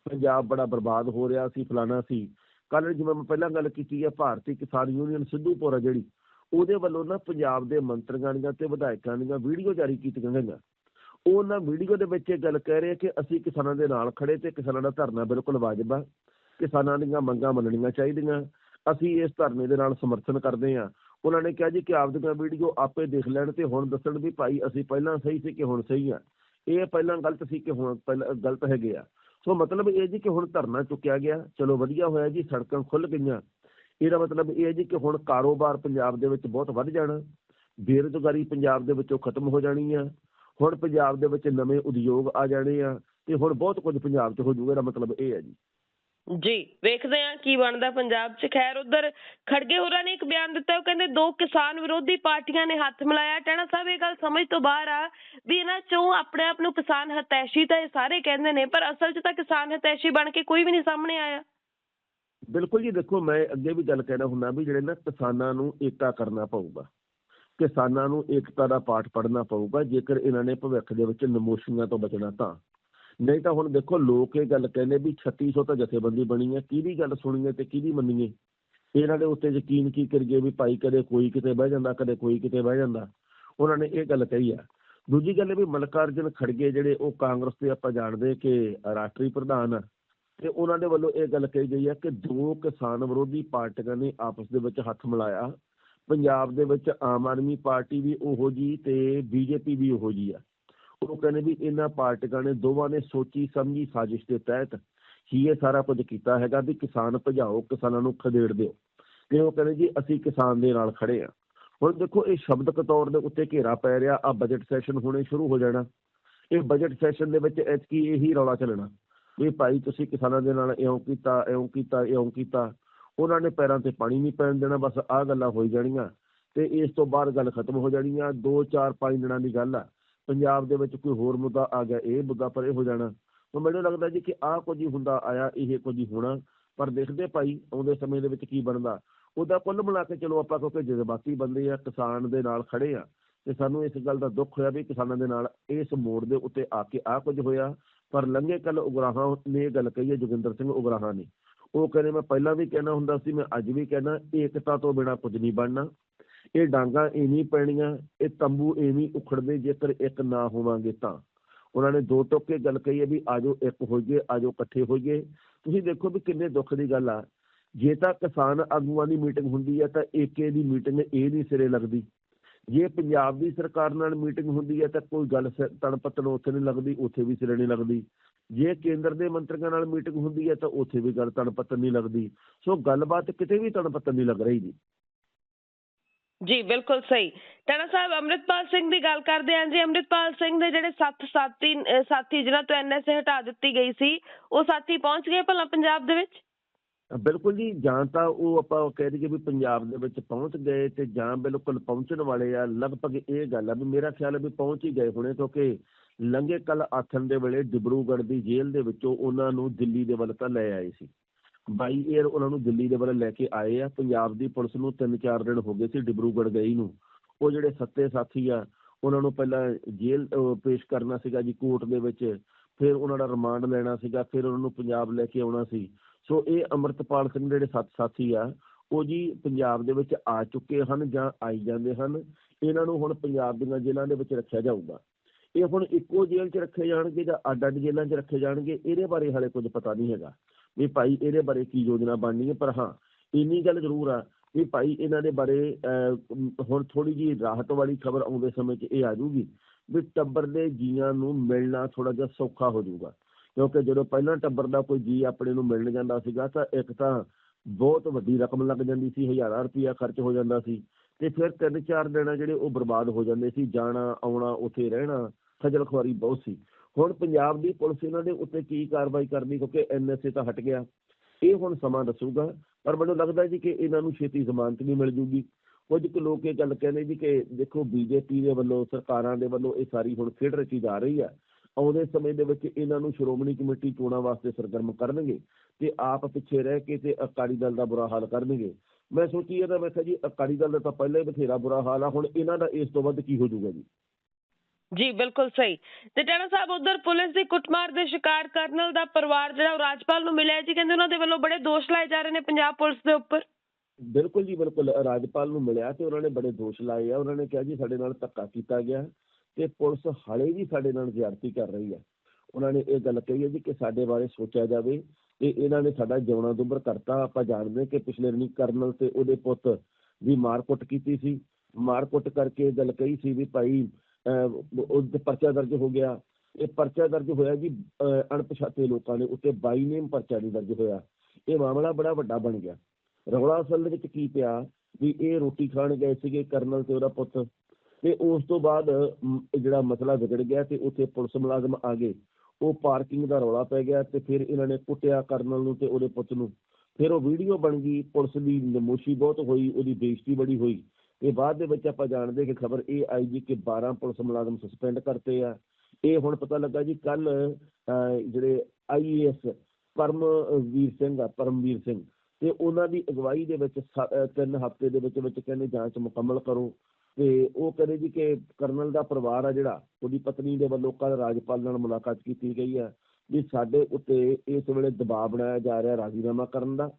ਪੰਜਾਬ ਬੜਾ ਬਰਬਾਦ ਹੋ ਰਿਹਾ ਸੀ, ਫਲਾਣਾ ਸੀ। ਕੱਲ ਜਿਵੇਂ ਮੈਂ ਪਹਿਲਾਂ ਗੱਲ ਕੀਤੀ ਹੈ ਭਾਰਤੀ ਕਿਸਾਨ ਯੂਨੀਅਨ ਸਿੱਧੂਪੁਰ ਆ ਜਿਹੜੀ, ਉਹਦੇ ਵੱਲੋਂ ਨਾ ਪੰਜਾਬ ਦੇ ਮੰਤਰੀਆਂ ਦੀਆਂ ਤੇ ਵਿਧਾਇਕਾਂ ਦੀਆਂ ਵੀਡੀਓ ਜਾਰੀ ਕੀਤੀਆਂ ਗਈਆਂ। ਉਹਨਾਂ ਵੀਡੀਓ ਦੇ ਵਿੱਚ ਇਹ ਗੱਲ ਕਹਿ ਰਹੇ ਕਿ ਅਸੀਂ ਕਿਸਾਨਾਂ ਦੇ ਨਾਲ ਖੜੇ ਤੇ ਕਿਸਾਨਾਂ ਦਾ ਧਰਨਾ ਬਿਲਕੁਲ ਵਾਜਬ ਆ। ਕਿਸਾਨਾਂ ਦੀਆਂ ਮੰਗਾਂ ਮੰਨਣੀਆਂ ਚਾਹੀਦੀਆਂ। ਅਸੀਂ ਇਸ ਧਰਨੇ ਦੇ ਨਾਲ ਸਮਰਥਨ ਕਰਦੇ ਹਾਂ ਉਹਨਾਂ ਨੇ ਕਿਹਾ ਜੀ ਕਿ ਆਪਦੀਆਂ ਵੀਡੀਓ ਆਪੇ ਦੇਖ ਲੈਣ ਤੇ ਹੁਣ ਦੱਸਣ ਵੀ ਭਾਈ ਅਸੀਂ ਪਹਿਲਾਂ ਸਹੀ ਸੀ ਕਿ ਹੁਣ ਸਹੀ ਆ। ਇਹ ਪਹਿਲਾਂ ਗਲਤ ਸੀ ਕਿ ਹੁਣ ਪਹਿਲਾਂ ਗਲਤ ਹੈਗੇ ਆ। ਸੋ ਮਤਲਬ ਇਹ ਜੀ ਕਿ ਹੁਣ ਧਰਨਾ ਚੁੱਕਿਆ ਗਿਆ, ਚਲੋ ਵਧੀਆ ਹੋਇਆ ਜੀ, ਸੜਕਾਂ ਖੁੱਲ ਗਈਆਂ। ਇਹਦਾ ਮਤਲਬ ਇਹ ਹੈ ਜੀ ਕਿ ਹੁਣ ਕਾਰੋਬਾਰ ਪੰਜਾਬ ਦੇ ਵਿੱਚ ਬਹੁਤ ਵੱਧ ਜਾਣਾ, ਬੇਰੁਜ਼ਗਾਰੀ ਪੰਜਾਬ ਦੇ ਵਿੱਚੋਂ ਖਤਮ ਹੋ ਜਾਣੀ ਆ, ਹੁਣ ਪੰਜਾਬ ਦੇ ਵਿੱਚ ਨਵੇਂ ਉਦਯੋਗ ਆ ਜਾਣੇ ਆ, ਤੇ ਹੁਣ ਬਹੁਤ ਕੁਝ ਪੰਜਾਬ 'ਚ ਹੋ ਜਾਊਗਾ, ਇਹਦਾ ਮਤਲਬ ਇਹ ਹੈ ਜੀ। ਜੀ, ਵੇਖਦੇ ਹਾਂ ਕੀ ਬਣਦਾ ਪੰਜਾਬ 'ਚ। ਖੈਰ, ਉਧਰ ਖੜਗੇ ਹੋਰਾਂ ਨੇ ਇੱਕ ਬਿਆਨ ਦਿੱਤਾ, ਉਹ ਕਹਿੰਦੇ ਦੋ ਕਿਸਾਨ ਵਿਰੋਧੀ ਪਾਰਟੀਆਂ ਨੇ ਹੱਥ ਮਿਲਾਇਆ। ਟੈਣਾ ਸਾਹਿਬ, ਇਹ ਗੱਲ ਸਮਝ ਤੋਂ ਬਾਹਰ ਆ ਵੀ ਇਹਨਾਂ 'ਚੋਂ ਆਪਣੇ ਆਪ ਨੂੰ ਕਿਸਾਨ ਹਤੈਸ਼ੀ ਤਾਂ ਇਹ ਸਾਰੇ ਕਹਿੰਦੇ ਨੇ, ਪਰ ਅਸਲ 'ਚ ਤਾਂ ਕਿਸਾਨ ਹਤੈਸ਼ੀ ਬਣ ਕੇ ਕੋਈ ਵੀ ਨਹੀਂ ਸਾਹਮਣੇ ਆਇਆ। ਬਿਲਕੁਲ ਜੀ, ਦੇਖੋ, ਮੈਂ ਅੱਗੇ ਵੀ ਗੱਲ ਕਹਿਣਾ ਹੁੰਦਾ ਵੀ ਜਿਹੜੇ ਨਾ ਕਿਸਾਨਾਂ ਨੂੰ ਏਕਤਾ ਕਰਨਾ ਪਊਗਾ, ਕਿਸਾਨਾਂ ਨੂੰ ਏਕਤਾ ਦਾ ਪਾਠ ਪੜ੍ਹਨਾ ਪਊਗਾ, ਜੇਕਰ ਇਹਨਾਂ ਨੇ ਭਵਿੱਖ ਦੇ ਵਿੱਚ ਨਮੋਸ਼ੀਆਂ ਤੋਂ ਬਚਣਾ ਤਾਂ। ਨਹੀਂ ਤਾਂ ਹੁਣ ਦੇਖੋ ਲੋਕ ਇਹ ਗੱਲ ਕਹਿੰਦੇ ਵੀ 3600 ਤਾਂ ਜਥੇਬੰਦੀ ਬਣੀ ਹੈ, ਕਿਹਦੀ ਗੱਲ ਸੁਣੀਏ ਤੇ ਕਿਹਦੀ ਮੰਨੀਏ? ਇਹਨਾਂ ਦੇ ਉੱਤੇ ਯਕੀਨ ਕੀ ਕਰੀਏ ਵੀ ਭਾਈ ਕਦੇ ਕੋਈ ਕਿਤੇ ਬਹਿ ਜਾਂਦਾ, ਕਦੇ ਕੋਈ ਕਿਤੇ ਬਹਿ ਜਾਂਦਾ? ਉਹਨਾਂ ਨੇ ਇਹ ਗੱਲ ਕਹੀ ਆ। ਦੂਜੀ ਗੱਲ ਇਹ ਵੀ ਮਲਕਾਰਜਨ ਖੜਗੇ ਜਿਹੜੇ ਉਹ ਕਾਂਗਰਸ ਦੇ ਆਪਾਂ ਜਾਣਦੇ ਕਿ ਰਾਸ਼ਟਰੀ ਪ੍ਰਧਾਨ ਆ, ਤੇ ਉਹਨਾਂ ਦੇ ਵੱਲੋਂ ਇਹ ਗੱਲ ਕਹੀ ਗਈ ਹੈ ਕਿ ਦੋ ਕਿਸਾਨ ਵਿਰੋਧੀ ਪਾਰਟੀਆਂ ਨੇ ਆਪਸ ਦੇ ਵਿੱਚ ਹੱਥ ਮਿਲਾਇਆ। ਪੰਜਾਬ ਦੇ ਵਿੱਚ ਆਮ ਆਦਮੀ ਪਾਰਟੀ ਵੀ ਉਹੋ ਜੀ ਤੇ ਬੀਜੇਪੀ ਵੀ ਉਹੋ ਜੀ ਆ। ਉਹ ਕਹਿੰਦੇ ਵੀ ਇਹਨਾਂ ਪਾਰਟੀਆਂ ਨੇ ਦੋਵਾਂ ਨੇ ਸੋਚੀ ਸਮਝੀ ਸਾਜ਼ਿਸ਼ ਦੇ ਤਹਿਤ ਹੀ ਇਹ ਸਾਰਾ ਕੁਝ ਕੀਤਾ ਹੈਗਾ ਵੀ ਕਿਸਾਨ ਭਜਾਓ, ਕਿਸਾਨਾਂ ਨੂੰ ਖਦੇੜ ਦਿਓ। ਤੇ ਉਹ ਕਹਿੰਦੇ ਜੀ ਅਸੀਂ ਕਿਸਾਨ ਦੇ ਨਾਲ ਖੜੇ ਆ ਹੁਣ ਦੇਖੋ ਇਹ ਸ਼ਬਦਕ ਤੌਰ ਦੇ ਉੱਤੇ ਘੇਰਾ ਪੈ ਰਿਹਾ ਆ ਬਜਟ ਸੈਸ਼ਨ ਹੋਣੇ ਸ਼ੁਰੂ ਹੋ ਜਾਣਾ। ਇਹ ਬਜਟ ਸੈਸ਼ਨ ਦੇ ਵਿੱਚ ਐਤਕੀ ਇਹੀ ਰੌਲਾ ਚੱਲਣਾ ਵੀ ਭਾਈ ਤੁਸੀਂ ਕਿਸਾਨਾਂ ਦੇ ਨਾਲ ਇਉਂ ਕੀਤਾ ਇਉਂ ਕੀਤਾ ਇਉਂ ਕੀਤਾ। ਉਹਨਾਂ ਨੇ ਪੈਰਾਂ ਤੇ ਪਾਣੀ ਨਹੀਂ ਪੈਣ ਦੇਣਾ, ਬਸ ਆਹ ਗੱਲਾਂ ਹੋਈ ਜਾਣੀਆਂ। ਤੇ ਇਸ ਤੋਂ ਬਾਅਦ ਗੱਲ ਖਤਮ ਹੋ ਜਾਣੀ ਆ। 2 4 5 ਦਿਨਾਂ ਦੀ ਗੱਲ ਆ। ਪੰਜਾਬ ਦੇ ਵਿੱਚ ਕੋਈ ਹੋਰ ਮੁੱਦਾ ਆ ਗਿਆ, ਇਹ ਮੁੱਦਾ ਪਰੇ ਹੋ ਜਾਣਾ ਤਾਂ ਮੈਨੂੰ ਲੱਗਦਾ ਜੀ ਕਿ ਆਹ ਕੁਝ ਹੀ ਹੁੰਦਾ ਆਇਆ, ਇਹ ਕੁਝ ਹੀ ਹੋਣਾ। ਪਰ ਦੇਖਦੇ ਭਾਈ, ਆਉਂਦੇ ਸਮੇਂ ਦੇ ਵਿੱਚ ਕੀ ਬਣਦਾ। ਉਹਦਾ ਕੁੱਲ ਮਿਲਾ ਕੇ ਚਲੋ ਆਪਾਂ ਕਿਉਂਕਿ ਜਜ਼ਬਾਤੀ ਬੰਦੇ ਆ, ਕਿਸਾਨ ਦੇ ਨਾਲ ਖੜੇ ਆ, ਤੇ ਸਾਨੂੰ ਇਸ ਗੱਲ ਦਾ ਦੁੱਖ ਹੋਇਆ ਵੀ ਕਿਸਾਨਾਂ ਦੇ ਨਾਲ ਇਸ ਮੋੜ ਦੇ ਉੱਤੇ ਆ ਕੇ ਆ ਕੁਝ ਹੋਇਆ। ਪਰ ਲੰਘੇ ਕੱਲ ਉਗਰਾਹਾਂ ਨੇ ਇਹ ਗੱਲ ਕਹੀ ਹੈ, ਜੋਗਿੰਦਰ ਸਿੰਘ ਉਗਰਾਹਾਂ ਨੇ। ਉਹ ਕਹਿੰਦੇ, ਮੈਂ ਪਹਿਲਾਂ ਵੀ ਕਹਿਣਾ ਹੁੰਦਾ ਸੀ, ਮੈਂ ਅੱਜ ਵੀ ਕਹਿਣਾ, ਏਕਤਾ ਤੋਂ ਬਿਨਾ ਕੁਝ ਨਹੀਂ ਬਣਨਾ। ਇਹ ਡਾਂਗਾ ਐਵੇਂ ਪੈਣੀਆਂ, ਇਹ ਤੰਬੂ ਐਵੇਂ ਉਖੜਦੇ ਜੇਕਰ ਇੱਕ ਨਾ ਹੋਵਾਂਗੇ ਤਾਂ। ਉਹਨਾਂ ਨੇ ਦੋ ਟੋਕੇ ਗੱਲ ਕਹੀ ਹੈ ਵੀ ਆਜੋ ਇੱਕ ਹੋਈਏ, ਆਜੋ ਇਕੱਠੇ ਹੋਈਏ। ਤੁਸੀਂ ਦੇਖੋ ਵੀ ਕਿੰਨੇ ਦੁੱਖ ਦੀ ਗੱਲ ਆ। ਜੇ ਤਾਂ ਕਿਸਾਨ ਆਗੂਆਂ ਦੀ ਮੀਟਿੰਗ ਹੁੰਦੀ ਹੈ ਤਾਂ ਏਕੇ ਦੀ ਮੀਟਿੰਗ ਇਹ ਨਹੀਂ ਸਿਰੇ ਲੱਗਦੀ। ਜੇ ਪੰਜਾਬ ਦੀ ਸਰਕਾਰ ਨਾਲ ਮੀਟਿੰਗ ਹੁੰਦੀ ਹੈ ਤਾਂ ਕੋਈ ਗੱਲ ਤਣਪੱਤਣ ਉੱਥੇ ਨਹੀਂ ਲੱਗਦੀ, ਉੱਥੇ ਵੀ ਸਿਰੇ ਨਹੀਂ ਲੱਗਦੀ। ਜੇ ਕੇਂਦਰ ਦੇ ਮੰਤਰੀਆਂ ਨਾਲ ਮੀਟਿੰਗ ਹੁੰਦੀ ਹੈ ਤਾਂ ਉੱਥੇ ਵੀ ਗੱਲ ਤਣਪੱਤਣ ਨਹੀਂ ਲੱਗਦੀ। ਸੋ ਗੱਲਬਾਤ ਕਿਤੇ ਵੀ ਤਣਪੱਤਣ ਨਹੀਂ ਲੱਗ ਰਹੀ ਜੀ। ਜੀ, ਬਿਲਕੁਲ ਸਹੀ। ਟਾਣਾ ਸਾਹਿਬ, ਅੰਮ੍ਰਿਤਪਾਲ ਸਿੰਘ ਦੀ ਗੱਲ ਕਰਦੇ ਹਾਂ ਜੀ। ਅੰਮ੍ਰਿਤਪਾਲ ਸਿੰਘ ਦੇ ਜਿਹੜੇ ਸੱਤ ਸਾਥੀ ਸਾਥੀ ਜਿਨ੍ਹਾਂ ਤੋਂ ਐਨਐਸਏ ਹਟਾ ਦਿੱਤੀ ਗਈ ਸੀ, ਉਹ ਸਾਥੀ ਪਹੁੰਚ ਗਏ ਭਲਾ ਪੰਜਾਬ ਦੇ ਵਿੱਚ? ਬਿਲਕੁਲ ਜੀ, ਜਾਂ ਤਾਂ ਉਹ ਆਪਾਂ ਕਹਿ ਦਈਏ ਵੀ ਪੰਜਾਬ ਦੇ ਵਿੱਚ ਪਹੁੰਚ ਗਏ ਤੇ ਜਾਂ ਬਿਲਕੁਲ ਪਹੁੰਚਣ ਵਾਲੇ ਆ। ਲਗਭਗ ਇਹ ਗੱਲ ਆ ਵੀ ਮੇਰਾ ਖਿਆਲ ਹੈ ਵੀ ਪਹੁੰਚ ਹੀ ਗਏ ਹੋਣੇ, ਕਿਉਂਕਿ ਲੰਘੇ ਕੱਲ ਆਥਣ ਦੇ ਵੇਲੇ ਡਿਬਰੂਗੜ੍ਹ ਦੀ ਜੇਲ੍ਹ ਦੇ ਵਿੱਚੋਂ ਉਹਨਾਂ ਨੂੰ ਦਿੱਲੀ ਦੇ ਵੱਲ ਤਾਂ ਲੈ ਆਏ ਸੀ। ਬਾਈ 에ਅਰ ਉਹਨਾਂ ਨੂੰ ਦਿੱਲੀ ਦੇ ਵੱਲ ਲੈ ਕੇ ਆਏ ਆ। ਪੰਜਾਬ ਦੀ ਪੁਲਿਸ ਨੂੰ 3-4 ਦਿਨ ਹੋ ਗਏ ਸੀ ਡਿਬਰੂਗੜ੍ਹ ਗਈ ਨੂੰ। ਉਹ ਜਿਹੜੇ ਸੱਤੇ ਸਾਥੀ ਆ, ਉਹਨਾਂ ਨੂੰ ਪਹਿਲਾਂ ਜੇਲ੍ਹ ਪੇਸ਼ ਕਰਨਾ ਸੀਗਾ ਜੀ ਕੋਰਟ ਦੇ ਵਿੱਚ। ਫਿਰ ਉਹਨਾਂ ਦਾ ਰਿਮਾਂਡ ਲੈਣਾ ਸੀਗਾ, ਫਿਰ ਉਹਨਾਂ ਨੂੰ ਪੰਜਾਬ ਲੈ ਕੇ ਆਉਣਾ ਸੀ। ਸੋ ਇਹ ਅਮਰਤਪਾਲ ਸਿੰਘ ਜਿਹੜੇ ਸੱਤ ਸਾਥੀ ਆ, ਉਹ ਜੀ ਪੰਜਾਬ ਦੇ ਵਿੱਚ ਆ ਚੁੱਕੇ ਹਨ ਜਾਂ ਆਈ ਜਾਂਦੇ ਹਨ। ਇਹਨਾਂ ਨੂੰ ਹੁਣ ਪੰਜਾਬ ਦੀਆਂ ਜੇਲ੍ਹਾਂ ਦੇ ਵਿੱਚ ਰੱਖਿਆ ਜਾਊਗਾ। ਇਹ ਹੁਣ ਇੱਕੋ ਜੇਲ੍ਹ 'ਚ ਰੱਖੇ ਜਾਣਗੇ ਜਾਂ ਅੱਡ-ਅੱਡ ਜੇਲ੍ਹਾਂ 'ਚ ਰੱਖੇ ਜਾਣਗੇ, ਇਹਦੇ ਬਾਰੇ ਹਾਲੇ ਕੁਝ ਪਤਾ ਨਹੀਂ ਹੈਗਾ। ਵੀ ਭਾਈ ਇਹਦੇ ਬਾਰੇ ਕੀ ਯੋਜਨਾ ਬਣਨੀ ਹੈ? ਪਰ ਹਾਂ ਇੰਨੀ ਗੱਲ ਜ਼ਰੂਰ ਆ ਵੀ ਭਾਈ ਇਹਨਾਂ ਦੇ ਬਾਰੇ ਅਹ, ਹੁਣ ਥੋੜੀ ਜੀ ਰਾਹਤ ਵਾਲੀ ਖਬਰ ਆਉਂਦੇ ਸਮੇਂ 'ਚ ਇਹ ਆ ਜੂਗੀ ਵੀ ਟੱਬਰ ਦੇ ਜੀਆਂ ਨੂੰ ਮਿਲਣਾ ਥੋੜਾ ਜਿਹਾ ਸੌਖਾ ਹੋ ਜਾਊਗਾ। ਕਿਉਂਕਿ ਜਦੋਂ ਪਹਿਲਾਂ ਟੱਬਰ ਦਾ ਕੋਈ ਜੀ ਆਪਣੇ ਨੂੰ ਮਿਲਣ ਜਾਂਦਾ ਸੀਗਾ ਤਾਂ ਇੱਕ ਤਾਂ ਬਹੁਤ ਵੱਡੀ ਰਕਮ ਲੱਗ ਜਾਂਦੀ ਸੀ ਹਜ਼ਾਰਾਂ ਰੁਪਇਆ ਖਰਚ ਹੋ ਜਾਂਦਾ ਸੀ ਤੇ ਫਿਰ ਤਿੰਨ ਚਾਰ ਦਿਨ ਜਿਹੜੇ ਉਹ ਬਰਬਾਦ ਹੋ ਜਾਂਦੇ ਸੀ ਜਾਣਾ ਆਉਣਾ ਉੱਥੇ ਰਹਿਣਾ ਖੱਜਲ ਖੁਆਰੀ ਬਹੁਤ ਸੀ। ਹੁਣ ਪੰਜਾਬ ਦੀ ਪੁਲਿਸ ਇਹਨਾਂ ਦੇ ਉੱਤੇ ਕੀ ਕਾਰਵਾਈ ਕਰਨੀ ਕਿਉਂਕਿ ਐਨਐਸਏ ਤਾਂ ਹਟ ਗਿਆ। ਇਹ ਹੁਣ ਸਮਾਂ ਦੱਸੂਗਾ, ਪਰ ਮੈਨੂੰ ਲੱਗਦਾ ਜੀ ਕਿ ਇਹਨਾਂ ਨੂੰ ਛੇਤੀ ਜ਼ਮਾਨਤ ਨਹੀਂ ਮਿਲ ਜੂਗੀ। ਕੁਝ ਕੁ ਲੋਕ ਇਹ ਗੱਲ ਕਹਿੰਦੇ ਜੀ ਕਿ ਦੇਖੋ ਬੀਜੇਪੀ ਦੇ ਵੱਲੋਂ, ਸਰਕਾਰਾਂ ਦੇ ਵੱਲੋਂ ਇਹ ਸਾਰੀ ਹੁਣ ਖੇਡ ਰਚੀ ਜਾ ਰਹੀ ਹੈ ਆਉਂਦੇ ਸਮੇਂ ਦੇ ਵਿੱਚ ਇਹਨਾਂ ਨੂੰ ਸ਼੍ਰੋਮਣੀ ਕਮੇਟੀ ਚੋਣਾਂ ਵਾਸਤੇ ਸਰਗਰਮ ਕਰਨਗੇ ਤੇ ਆਪ ਪਿੱਛੇ ਰਹਿ ਕੇ ਤੇ ਅਕਾਲੀ ਦਲ ਦਾ ਬੁਰਾ ਹਾਲ ਕਰਨਗੇ। ਮੈਂ ਸੋਚੀ ਇਹਦਾ ਮੈਂ ਕਿਹਾ ਜੀ ਅਕਾਲੀ ਦਲ ਦਾ ਤਾਂ ਪਹਿਲਾਂ ਹੀ ਬਥੇਰਾ ਬੁਰਾ ਹਾਲ ਆ, ਹੁਣ ਇਹਨਾਂ ਦਾ ਇਸ ਤੋਂ ਵੱਧ ਕੀ ਹੋ ਜਾਊਗਾ ਜੀ? ਜੀ, ਬਿਲਕੁਲ ਸਹੀ। ਤੇ ਟੈਣਾ ਸਾਹਿਬ, ਉਧਰ ਪੁਲਿਸ ਦੀ ਕੁੱਟਮਾਰ ਦੇ ਸ਼ਿਕਾਰ ਕਰਨਲ ਦਾ ਪਰਿਵਾਰ ਜਿਹੜਾ ਰਾਜਪਾਲ ਨੂੰ ਮਿਲਿਆ ਜੀ, ਕਹਿੰਦੇ ਉਹਨਾਂ ਦੇ ਵੱਲੋਂ ਬੜੇ ਦੋਸ਼ ਲਾਏ ਜਾ ਰਹੇ ਨੇ ਪੰਜਾਬ ਪੁਲਿਸ ਦੇ ਉੱਪਰ। ਬਿਲਕੁਲ ਜੀ, ਬਿਲਕੁਲ। ਰਾਜਪਾਲ ਨੂੰ ਮਿਲਿਆ ਤੇ ਉਹਨਾਂ ਨੇ ਬੜੇ ਦੋਸ਼ ਲਾਏ ਆ। ਉਹਨਾਂ ਨੇ ਕਿਹਾ ਜੀ, ਸਾਡੇ ਨਾਲ ਧੱਕਾ ਕੀਤਾ ਗਿਆ ਤੇ ਪੁਲਿਸ ਹਾਲੇ ਵੀ ਸਾਡੇ ਨਾਲ ਜ਼ਿਆਦਤੀ ਕਰ ਰਹੀ ਹੈ ਉਹਨਾਂ ਨੇ ਇਹ ਗੱਲ ਕਹੀ ਹੈ ਜੀ ਕਿ ਸਾਡੇ ਬਾਰੇ ਸੋਚਿਆ ਜਾਵੇ ਤੇ ਇਹਨਾਂ ਨੇ ਸਾਡਾ ਜਿਉਣਾ ਦੁੱਭਰ ਕਰਤਾ। ਆਪਾਂ ਜਾਣਦੇ ਕਿ ਪਿਛਲੇ ਦਿਨੀ ਕਰਨਲ ਤੇ ਉਹਦੇ ਪੁੱਤ ਦੀ ਮਾਰਕੁੱਟ ਕੀਤੀ ਸੀ। ਮਾਰਕੁੱਟ ਕਰਕੇ ਇਹ ਗੱਲ ਕਹੀ ਸੀ ਵੀ ਭਾਈ ਅਹ, ਤੇ ਪਰਚਾ ਦਰਜ ਹੋ ਗਿਆ। ਇਹ ਪਰਚਾ ਦਰਜ ਹੋਇਆ ਜੀ ਅਣਪਛਾਤੇ ਲੋਕਾਂ ਦੇ ਉੱਤੇ 22 ਨੇਮ ਪਰਚਾ ਨਹੀਂ ਦਰਜ ਹੋਇਆ। ਇਹ ਮਾਮਲਾ ਬੜਾ ਵੱਡਾ ਬਣ ਗਿਆ। ਰੌਲਾ ਅਸਲ ਵਿੱਚ ਕੀ ਪਿਆ? ਵੀ ਇਹ ਰੋਟੀ ਖਾਣ ਗਏ ਸੀਗੇ ਕਰਨਲ ਤੇ ਉਹਦਾ ਪੁੱਤ। ਤੇ ਉਸ ਤੋਂ ਬਾਅਦ ਜਿਹੜਾ ਮਸਲਾ ਵਿਗੜ ਗਿਆ ਤੇ ਉੱਥੇ ਪੁਲਿਸ ਮੁਲਾਜ਼ਮ ਆ ਗਏ। ਉਹ ਪਾਰਕਿੰਗ ਦਾ ਰੌਲਾ ਪੈ ਗਿਆ ਤੇ ਫਿਰ ਇਹਨਾਂ ਨੇ ਕੁੱਟਿਆ ਕਰਨਲ ਨੂੰ ਤੇ ਉਹਦੇ ਪੁੱਤ ਨੂੰ। ਫਿਰ ਉਹ ਵੀਡੀਓ ਬਣ ਗਈ। ਪੁਲਿਸ ਦੀ ਨਮੋਸ਼ੀ ਬਹੁਤ ਹੋਈ ਉਹਦੀ ਬੇਇੱਜ਼ਤੀ ਬੜੀ ਹੋਈ। ਤੇ ਬਾਅਦ ਦੇ ਵਿੱਚ ਆਪਾਂ ਜਾਣਦੇ ਕਿ ਖਬਰ ਇਹ ਆਈ ਜੀ ਕਿ 12 ਪੁਲਿਸ ਮੁਲਾਜ਼ਮ ਸਸਪੈਂਡ ਕਰਤੇ ਆ। ਇਹ ਹੁਣ ਪਤਾ ਲੱਗਾ ਜੀ ਕੱਲ ਜਿਹੜੇ ਆਈਏਐਸ ਪਰਮਵੀਰ ਸਿੰਘ ਆ, ਪਰਮਵੀਰ ਸਿੰਘ, ਤੇ ਉਹਨਾਂ ਦੀ ਅਗਵਾਈ ਦੇ ਵਿੱਚ ਸ- ਤਿੰਨ ਹਫ਼ਤੇ ਦੇ ਵਿੱਚ ਵਿੱਚ ਕਹਿੰਦੇ ਜਾਂਚ ਮੁਕੰਮਲ ਕਰੋ। ਤੇ ਉਹ ਕਹਿੰਦੇ ਜੀ ਕਿ ਕਰਨਲ ਦਾ ਪਰਿਵਾਰ ਆ ਜਿਹੜਾ, ਉਹਦੀ ਪਤਨੀ ਦੇ ਵੱਲੋਂ ਕੱਲ ਰਾਜਪਾਲ ਨਾਲ ਮੁਲਾਕਾਤ ਕੀਤੀ ਗਈ ਹੈ ਵੀ ਸਾਡੇ ਉੱਤੇ ਇਸ ਵੇਲੇ ਦਬਾਅ ਬਣਾਇਆ ਜਾ ਰਿਹਾ ਰਾਜੀਨਾਮਾ ਕਰਨ ਦਾ।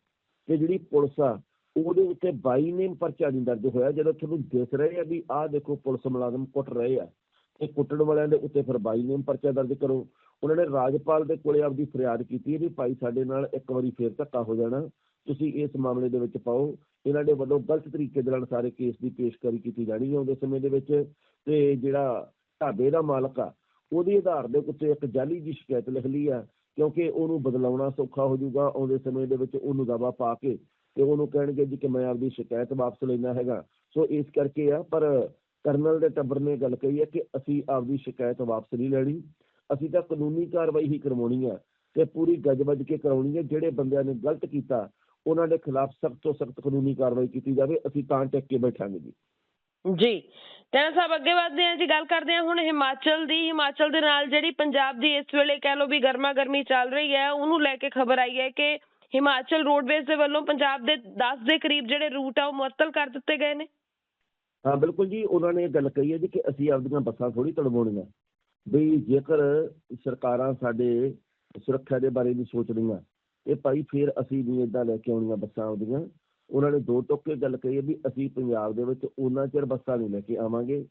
ਤੇ ਜਿਹੜੀ ਪੁਲਿਸ ਆ ਉਹਦੇ ਉੱਤੇ 22 ਨੇਮ ਪਰਚਾ ਨਹੀਂ ਦਰਜ ਹੋਇਆ, ਜਦੋਂ ਤੁਹਾਨੂੰ ਦਿਸ ਰਹੇ ਆ ਵੀ ਆਹ ਦੇਖੋ ਪੁਲਿਸ ਮੁਲਾਜ਼ਮ ਕੁੱਟ ਰਹੇ ਆ, ਤੇ ਕੁੱਟਣ ਵਾਲਿਆਂ ਦੇ ਉੱਤੇ ਫਿਰ 22 ਨੇਮ ਪਰਚਾ ਦਰਜ ਕਰੋ। ਉਹਨਾਂ ਨੇ ਰਾਜਪਾਲ ਦੇ ਕੋਲੇ ਆਪਦੀ ਫਰਿਆਦ ਕੀਤੀ ਵੀ ਭਾਈ ਸਾਡੇ ਨਾਲ ਇੱਕ ਵਾਰੀ ਫੇਰ ਧੱਕਾ ਹੋ ਜਾਣਾ, ਤੁਸੀਂ ਇਸ ਮਾਮਲੇ ਦੇ ਵਿੱਚ ਪਾਓ। ਇਹਨਾਂ ਦੇ ਵੱਲੋਂ ਗਲਤ ਤਰੀਕੇ ਦੇ ਨਾਲ ਸਾਰੇ ਕੇਸ ਦੀ ਪੇਸ਼ਕਾਰੀ ਕੀਤੀ ਜਾਣੀ ਹੈ ਆਉਂਦੇ ਸਮੇਂ ਦੇ ਵਿੱਚ, ਤੇ ਜਿਹੜਾ ਢਾਬੇ ਦਾ ਮਾਲਕ ਆ, ਉਹਦੇ ਆਧਾਰ ਦੇ ਉੱਤੇ ਇੱਕ ਜਾਲੀ ਦੀ ਸ਼ਿਕਾਇਤ ਲਿਖ ਲਈ ਆ, ਕਿਉਂਕਿ ਉਹਨੂੰ ਬਦਲਾਉਣਾ ਸੌਖਾ ਹੋ ਜਾਊਗਾ ਆਉਂਦੇ ਸਮੇਂ ਦੇ ਵਿੱਚ ਉਹਨੂੰ ਦਵਾ ਪਾ ਕੇ ਤੇ ਉਹਨੂੰ ਕਹਿਣਗੇ ਜੀ ਕਿ ਮੈਂ ਆਪਦੀ ਸ਼ਿਕਾਇਤ ਵਾਪਸ ਲੈਣਾ ਹੈਗਾ। ਸੋ ਇਸ ਕਰਕੇ ਆ, ਪਰ ਕਰਨਲ ਦੇ ਟੱਬਰ ਨੇ ਗੱਲ ਕਹੀ ਹੈ ਕਿ ਅਸੀਂ ਆਪਦੀ ਸ਼ਿਕਾਇਤ ਵਾਪਸ ਨਹੀਂ ਲੈਣੀ। ਅਸੀਂ ਤਾਂ ਕਾਨੂੰਨੀ ਕਾਰਵਾਈ ਹੀ ਕਰਵਾਉਣੀ ਆ ਤੇ ਪੂਰੀ ਗੱਜ-ਵੱਜ ਕੇ ਕਰਾਉਣੀ ਹੈ। ਜਿਹੜੇ ਬੰਦਿਆਂ ਨੇ ਗਲਤ ਕੀਤਾ, ਉਹਨਾਂ ਦੇ ਖਿਲਾਫ ਸਖਤ ਤੋਂ ਸਖਤ ਕਾਨੂੰਨੀ ਕਾਰਵਾਈ ਕੀਤੀ ਜਾਵੇ। ਅਸੀਂ ਤਾਂ ਟਿਕ ਕੇ ਬੈਠਾਂਗੇ ਜੀ। ਜੀ। ਟੈਣਾ ਸਾਹਿਬ ਅੱਗੇ ਵਧਦੇ ਹਾਂ, ਜੀ ਗੱਲ ਕਰਦੇ ਹਾਂ ਹੁਣ ਹਿਮਾਚਲ ਦੀ। ਹਿਮਾਚਲ ਦੇ ਨਾਲ ਜਿਹੜੀ ਪੰਜਾਬ ਦੀ ਇਸ ਵੇਲੇ ਕਹਿ ਲਓ ਵੀ ਗਰਮਾ ਗਰਮੀ ਚੱਲ ਰਹੀ ਹੈ, ਉਹਨੂੰ ਲੈ ਕੇ ਖਬਰ ਆਈ ਹੈ ਕਿ ਹਿਮਾਚਲ ਰੋਡਵੇਜ਼ ਦੇ ਵੱਲੋਂ ਪੰਜਾਬ ਦੇ 10 ਦੇ ਕਰੀਬ ਜਿਹੜੇ ਰੂਟ ਆ ਉਹ ਮੁਅੱਤਲ ਕਰ ਦਿੱਤੇ ਗਏ ਨੇ? ਹਾਂ, ਬਿਲਕੁਲ ਜੀ, ਉਹਨਾਂ ਨੇ ਇਹ ਗੱਲ ਕਹੀ ਹੈ ਜੀ ਕਿ ਅਸੀਂ ਆਪਦੀਆਂ ਬੱਸਾਂ ਥੋੜੀ ਤੜਵਾਉਣੀਆਂ। ਵੀ ਜੇਕਰ ਸਰਕਾਰਾਂ ਸਾਡੇ ਸੁਰੱਖਿਆ ਦੇ ਬਾਰੇ ਨਹੀਂ ਸੋਚ ਰਹੀਆਂ ਇਹ ਭਾਈ ਫਿਰ ਅਸੀਂ ਵੀ ਇਦਾਂ ਲੈ ਕੇ ਆਉਣੀਆਂ ਬੱਸਾਂ ਆਉਂਦੀਆਂ ਉਹਨਾਂ ਨੇ ਦੋ ਟੋਕੇ ਗੱਲ ਕਹੀ ਹੈ ਵੀ ਅਸੀਂ ਪੰਜਾਬ ਦੇ ਵਿੱਚ ਉਹਨਾਂ ਚਿਰ ਬੱਸਾਂ ਨਹੀਂ ਲੈ ਕੇ ਆਵਾਂਗੇ।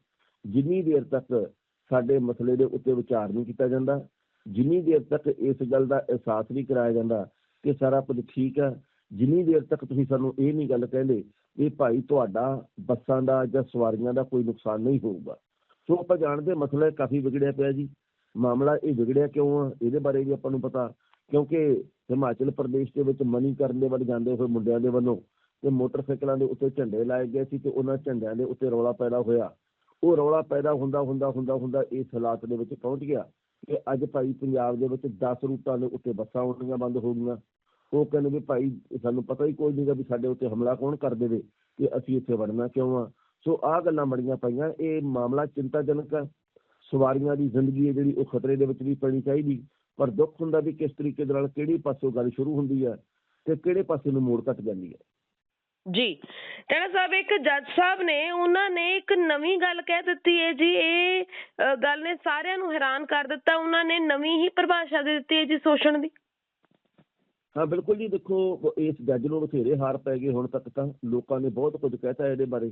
ਜਿੰਨੀ ਦੇਰ ਤੱਕ ਸਾਡੇ ਮਸਲੇ ਦੇ ਉੱਤੇ ਵਿਚਾਰ ਨਹੀਂ ਕੀਤਾ ਜਾਂਦਾ, ਜਿੰਨੀ ਦੇਰ ਤੱਕ ਇਸ ਗੱਲ ਦਾ ਅਹਿਸਾਸ ਨਹੀਂ ਕਰਾਇਆ ਜਾਂਦਾ ਕਿ ਸਾਰਾ ਕੁਝ ਠੀਕ ਹੈ। ਜਿੰਨੀ ਦੇਰ ਤੱਕ ਤੁਸੀਂ ਸਾਨੂੰ ਇਹ ਨਹੀਂ ਗੱਲ ਕਹਿੰਦੇ ਵੀ ਭਾਈ ਤੁਹਾਡਾ ਬੱਸਾਂ ਦਾ ਜਾਂ ਸਵਾਰੀਆਂ ਦਾ ਕੋਈ ਨੁਕਸਾਨ ਨਹੀਂ ਹੋਊਗਾ। ਸੋ ਆਪਾਂ ਜਾਣਦੇ ਮਸਲਾ ਕਾਫੀ ਵਿਗੜਿਆ ਪਿਆ ਜੀ। ਮਾਮਲਾ ਇਹ ਵਿਗੜਿਆ ਕਿਉਂ ਆ? ਇਹਦੇ ਬਾਰੇ ਵੀ ਆਪਾਂ ਨੂੰ ਪਤਾ। ਕਿਉਂਕਿ ਹਿਮਾਚਲ ਪ੍ਰਦੇਸ਼ ਦੇ ਵਿੱਚ ਮਨੀ ਕਰਨ ਦੇ ਵੱਲ ਜਾਂਦੇ ਹੋਏ ਮੁੰਡਿਆਂ ਦੇ ਵੱਲੋਂ ਤੇ ਮੋਟਰਸਾਈਕਲਾਂ ਦੇ ਉੱਤੇ ਝੰਡੇ ਲਾਏ ਗਏ ਸੀ ਤੇ ਉਹਨਾਂ ਝੰਡਿਆਂ ਦੇ ਉੱਤੇ ਰੌਲਾ ਪੈਦਾ ਹੋਇਆ। ਉਹ ਰੌਲਾ ਪੈਦਾ ਹੁੰਦਾ ਹੁੰਦਾ ਹੁੰਦਾ ਹੁੰਦਾ ਇਸ ਹਾਲਾਤ ਦੇ ਵਿੱਚ ਪਹੁੰਚ ਗਿਆ ਕਿ ਅੱਜ ਭਾਈ ਪੰਜਾਬ ਦੇ ਵਿੱਚ 10 ਰੂਟਾਂ ਦੇ ਉੱਤੇ ਬੱਸਾਂ ਆਉਣੀਆਂ ਬੰਦ ਹੋ ਗਈਆਂ। ਉਹ ਕਹਿੰਦੇ ਵੀ ਭਾਈ ਸਾਨੂੰ ਪਤਾ ਹੀ ਕੋਈ ਨਹੀਂਗਾ ਵੀ ਸਾਡੇ ਉੱਤੇ ਹਮਲਾ ਕੌਣ ਕਰ ਦੇਵੇ ਕਿ ਅਸੀਂ ਇੱਥੇ ਵੜਨਾ ਕਿਉਂ ਆ? ਸੋ ਆਹ ਗੱਲਾਂ ਬੜੀਆਂ ਪਈਆਂ, ਇਹ ਮਾਮਲਾ ਚਿੰਤਾਜਨਕ ਹੈ ਸਵਾਰੀਆਂ ਦੀ ਜ਼ਿੰਦਗੀ ਹੈ ਜਿਹੜੀ, ਉਹ ਖਤਰੇ ਦੇ ਵਿੱਚ ਵੀ ਪੈਣੀ ਚਾਹੀਦੀ। ਪਰ ਦੁੱਖ ਹੁੰਦਾ ਵੀ ਕਿਸ ਤਰੀਕੇ ਦੇ ਨਾਲ ਕਿਹੜੀ ਪਾਸੋਂ ਗੱਲ ਸ਼ੁਰੂ ਹੁੰਦੀ ਹੈ ਤੇ ਕਿਹੜੇ ਪਾਸੇ ਨੂੰ ਮੋੜ ਕੱਟ ਜਾਂਦੀ ਹੈ ਜੀ ਟੈਣਾ ਸਾਹਿਬ, ਇੱਕ ਜੱਜ ਸਾਹਿਬ ਨੇ, ਉਹਨਾਂ ਨੇ ਇੱਕ ਨਵੀਂ ਗੱਲ ਕਹਿ ਦਿੱਤੀ ਹੈ ਜੀ, ਇਹ ਗੱਲ ਨੇ ਸਾਰਿਆਂ ਨੂੰ ਹੈਰਾਨ ਕਰ ਦਿੱਤਾ। ਉਹਨਾਂ ਨੇ ਨਵੀਂ ਹੀ ਪਰਿਭਾਸ਼ਾ ਦੇ ਦਿੱਤੀ ਹੈ ਜੀ ਸ਼ੋਸ਼ਣ ਦੀ। ਹਾਂ, ਬਿਲਕੁਲ ਜੀ, ਦੇਖੋ ਇਸ ਜੱਜ ਨੂੰ ਬਥੇਰੇ ਹਾਰ ਪੈ ਗਏ ਹੁਣ ਤੱਕ ਤਾਂ ਲੋਕਾਂ ਨੇ ਬਹੁਤ ਕੁਝ ਕਹਿਤਾ ਇਹਦੇ ਬਾਰੇ।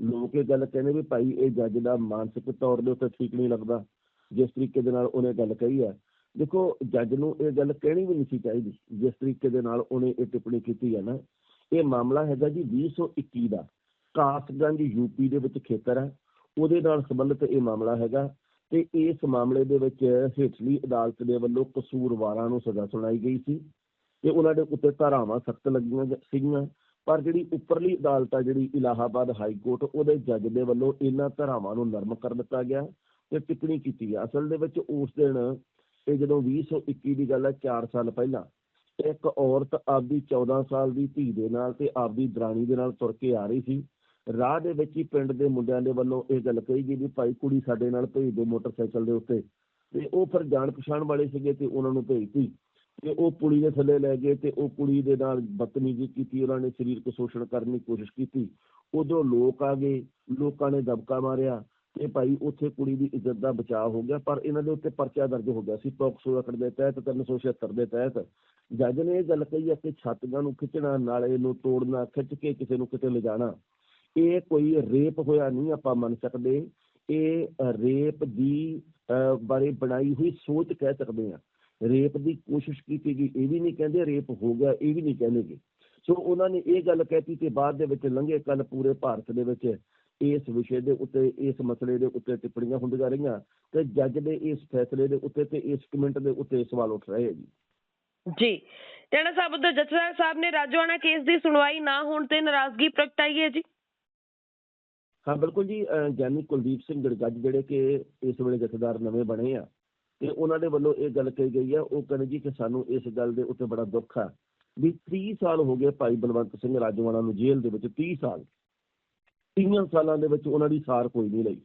ਲੋਕ ਇਹ ਗੱਲ ਕਹਿੰਦੇ ਵੀ ਭਾਈ ਇਹ ਜੱਜ ਦਾ ਮਾਨਸਿਕ ਤੌਰ ਦੇ ਉੱਤੇ ਠੀਕ ਨਹੀਂ ਲੱਗਦਾ, ਜਿਸ ਤਰੀਕੇ ਦੇ ਨਾਲ ਉਹਨੇ ਗੱਲ ਕਹੀ ਹੈ। ਦੇਖੋ, ਜੱਜ ਨੂੰ ਇਹ ਗੱਲ ਕਹਿਣੀ ਵੀ ਨਹੀਂ ਸੀ ਚਾਹੀਦੀ, ਜਿਸ ਤਰੀਕੇ ਦੇ ਨਾਲ ਉਹਨੇ ਇਹ ਟਿੱਪਣੀ ਕੀਤੀ ਹੈ ਨਾ। ਇਹ ਮਾਮਲਾ ਹੈਗਾ ਜੀ 2021 ਦਾ। ਕਾਸਗੰਜ ਯੂਪੀ ਦੇ ਵਿੱਚ ਖੇਤਰ ਹੈ, ਉਹਦੇ ਨਾਲ ਸੰਬੰਧਿਤ ਇਹ ਮਾਮਲਾ ਹੈਗਾ ਤੇ ਇਸ ਮਾਮਲੇ ਦੇ ਵਿੱਚ ਹੇਠਲੀ ਅਦਾਲਤ ਦੇ ਵੱਲੋਂ ਕਸੂਰਵਾਰਾਂ ਨੂੰ ਸਜ਼ਾ ਸੁਣਾਈ ਗਈ ਸੀ। ਤੇ ਉਹਨਾਂ ਦੇ ਉੱਤੇ ਧਾਰਾਵਾਂ ਸਖਤ ਲੱਗੀਆਂ ਸੀਗੀਆਂ। ਪਰ ਜਿਹੜੀ ਉੱਪਰਲੀ ਅਦਾਲਤ ਆ, ਜਿਹੜੀ ਇਲਾਹਾਬਾਦ ਹਾਈ ਕੋਰਟ, ਉਹਦੇ ਜੱਜ ਦੇ ਵੱਲੋਂ ਇਹਨਾਂ ਧਾਰਾਵਾਂ ਨੂੰ ਨਰਮ ਕਰ ਦਿੱਤਾ ਗਿਆ ਤੇ ਟਿੱਪਣੀ ਕੀਤੀ ਗਿਆ ਅਸਲ ਦੇ ਵਿੱਚ ਉਸ ਦਿਨ ਇਹ ਜਦੋਂ 2021 ਦੀ ਗੱਲ ਹੈ 4 ਸਾਲ ਪਹਿਲਾਂ, ਇੱਕ ਔਰਤ ਆਪਦੀ 14 ਸਾਲ ਦੀ ਧੀ ਦੇ ਨਾਲ ਤੇ ਆਪਦੀ ਦਰਾਣੀ ਦੇ ਨਾਲ ਤੁਰ ਕੇ ਆ ਰਹੀ ਸੀ। ਰਾਹ ਦੇ ਵਿੱਚ ਹੀ ਪਿੰਡ ਦੇ ਮੁੰਡਿਆਂ ਦੇ ਵੱਲੋਂ ਇਹ ਗੱਲ ਕਹੀ ਗਈ ਵੀ ਭਾਈ ਕੁੜੀ ਸਾਡੇ ਨਾਲ ਭੇਜ ਦਿਓ ਮੋਟਰਸਾਈਕਲ ਦੇ ਉੱਤੇ। ਤੇ ਉਹ ਫਿਰ ਜਾਣ ਪਛਾਣ ਵਾਲੇ ਸੀਗੇ ਤੇ ਉਹਨਾਂ ਨੂੰ ਭੇਜਤੀ। ਤੇ ਉਹ ਕੁੜੀ ਦੇ ਥੱਲੇ ਲੈ ਗਏ ਤੇ ਉਹ ਕੁੜੀ ਦੇ ਨਾਲ ਬਦਤਮੀਜ਼ੀ ਕੀਤੀ ਉਹਨਾਂ ਨੇ ਸਰੀਰਕ ਸ਼ੋਸ਼ਣ ਕਰਨ ਦੀ ਕੋਸ਼ਿਸ਼ ਕੀਤੀ। ਉਦੋਂ ਲੋਕ ਆ ਗਏ ਲੋਕਾਂ ਨੇ ਦਬਕਾ ਮਾਰਿਆ ਤੇ ਭਾਈ ਉੱਥੇ ਕੁੜੀ ਦੀ ਇੱਜ਼ਤ ਦਾ ਬਚਾਅ ਹੋ ਗਿਆ ਪਰ ਇਹਨਾਂ ਦੇ ਉੱਤੇ ਪਰਚਾ ਦਰਜ ਹੋ ਗਿਆ ਸੀ ਪੋਕਸੋ ਐਕਟ ਦੇ ਤਹਿਤ 376 ਦੇ ਤਹਿਤ। ਜੱਜ ਨੇ ਇਹ ਗੱਲ ਕਹੀ ਹੈ ਕਿ ਛੱਤੀਆਂ ਨੂੰ ਖਿੱਚਣਾ ਨਾਲੇ ਨੂੰ ਤੋੜਨਾ ਖਿੱਚ ਕੇ ਕਿਸੇ ਨੂੰ ਕਿਤੇ ਲਿਜਾਣਾ ਇਹ ਕੋਈ ਰੇਪ ਹੋਇਆ ਨਹੀਂ ਆਪਾਂ ਮੰਨ ਸਕਦੇ। ਇਹ ਰੇਪ ਦੀ ਅਹ, ਬਾਰੇ ਬਣਾਈ ਹੋਈ ਸੋਚ ਕਹਿ ਸਕਦੇ ਆ ਰੇਪ ਦੀ ਕੋਸ਼ਿਸ਼ ਕੀਤੀ ਗਈ ਇਹ ਵੀ ਨਹੀਂ ਕਹਿੰਦੇ ਰੇਪ ਹੋ ਗਿਆ ਇਹ ਵੀ ਨਹੀਂ ਕਹਿੰਦੇਗੇ ਸੋ ਉਹਨਾਂ ਨੇ ਇਹ ਗੱਲ ਕਹਿਤੀ ਤੇ ਬਾਅਦ ਦੇ ਵਿੱਚ ਲੰਘੇ ਕੱਲ ਪੂਰੇ ਭਾਰਤ ਦੇ ਵਿੱਚ ਇਸ ਵਿਸ਼ੇ ਦੇ ਉੱਤੇ ਇਸ ਮਸਲੇ ਦੇ ਉੱਤੇ ਟਿੱਪਣੀਆਂ ਹੁੰਦੀਆਂ ਰਹੀਆਂ ਤੇ ਜੱਜ ਦੇ ਇਸ ਫੈਸਲੇ ਦੇ ਉੱਤੇ ਤੇ ਇਸ ਕਮੈਂਟ ਦੇ ਉੱਤੇ ਸਵਾਲ ਉੱਠ ਰਹੇ ਆ ਜੀ। ਜੀ ਟੈਣਾ ਸਾਹਿਬ ਉਧਰ ਜਥੇਦਾਰ ਸਾਹਿਬ ਨੇ ਰਾਜੋਆਣਾ ਕੇਸ ਦੀ ਸੁਣਵਾਈ ਨਾ ਹੋਣ ਤੇ ਨਾਰਾਜ਼ਗੀ ਪ੍ਰਗਟਾਈ ਹੈ ਜੀ? ਹਾਂ ਬਿਲਕੁਲ ਜੀ ਗਿਆਨੀ ਕੁਲਦੀਪ ਸਿੰਘ ਗੜਗੱਜ ਜਿਹੜੇ ਕਿ ਇਸ ਵੇਲੇ ਜਥੇਦਾਰ ਨਵੇਂ ਬਣੇ ਆ ਤੇ ਉਹਨਾਂ ਦੇ ਵੱਲੋਂ ਇਹ ਗੱਲ ਕਹੀ ਗਈ ਆ ਉਹ ਕਹਿੰਦੇ ਜੀ ਕਿ ਸਾਨੂੰ ਇਸ ਗੱਲ ਦੇ ਉੱਤੇ ਬੜਾ ਦੁੱਖ ਆ ਵੀ 30 ਸਾਲ ਹੋ ਗਏ ਭਾਈ ਬਲਵੰਤ ਸਿੰਘ ਰਾਜੋਆਣਾ ਨੂੰ ਜੇਲ੍ਹ ਦੇ ਵਿੱਚ 30 ਸਾਲ 30 ਸਾਲਾਂ ਦੇ ਵਿੱਚ ਉਹਨਾਂ ਦੀ ਸਾਰ ਕੋਈ ਨਹੀਂ ਲਈ।